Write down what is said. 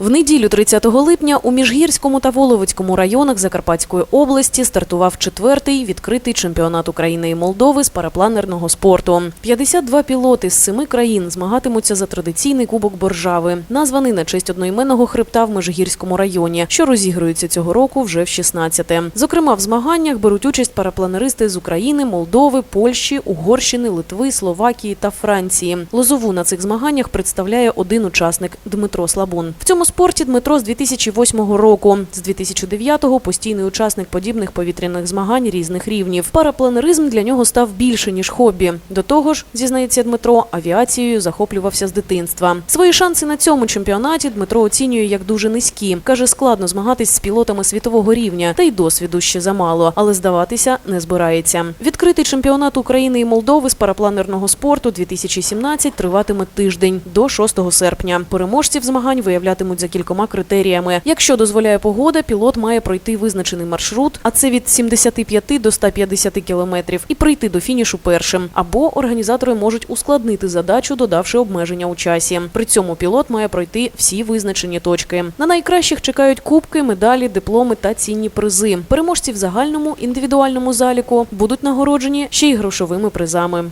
В неділю 30 липня у Міжгірському та Воловицькому районах Закарпатської області стартував четвертий відкритий чемпіонат України і Молдови з парапланерного спорту. 52 пілоти з семи країн змагатимуться за традиційний кубок Боржави, названий на честь одноіменного хребта в Межгірському районі, що розігрується цього року вже в 16-те. Зокрема, в змаганнях беруть участь парапланеристи з України, Молдови, Польщі, Угорщини, Литви, Словакії та Франції. Лозову на цих змаганнях представляє один учасник Дмитро Слабун. В цьому спорті Дмитро з 2008 року. З 2009-го постійний учасник подібних повітряних змагань різних рівнів. Парапланеризм для нього став більше ніж хобі. До того ж, зізнається Дмитро, авіацією захоплювався з дитинства. Свої шанси на цьому чемпіонаті Дмитро оцінює як дуже низькі. каже, складно змагатись з пілотами світового рівня, та й досвіду ще замало, але здаватися не збирається. Відкритий чемпіонат України і Молдови з парапланерного спорту 2017 триватиме тиждень до 6 серпня. Переможців змагань виявлятимуть за кількома критеріями. Якщо дозволяє погода, пілот має пройти визначений маршрут, а це від 75 до 150 кілометрів, і прийти до фінішу першим. Або організатори можуть ускладнити задачу, додавши обмеження у часі. При цьому пілот має пройти всі визначені точки. На найкращих чекають кубки, медалі, дипломи та цінні призи. Переможці в загальному індивідуальному заліку будуть нагороджені ще й грошовими призами.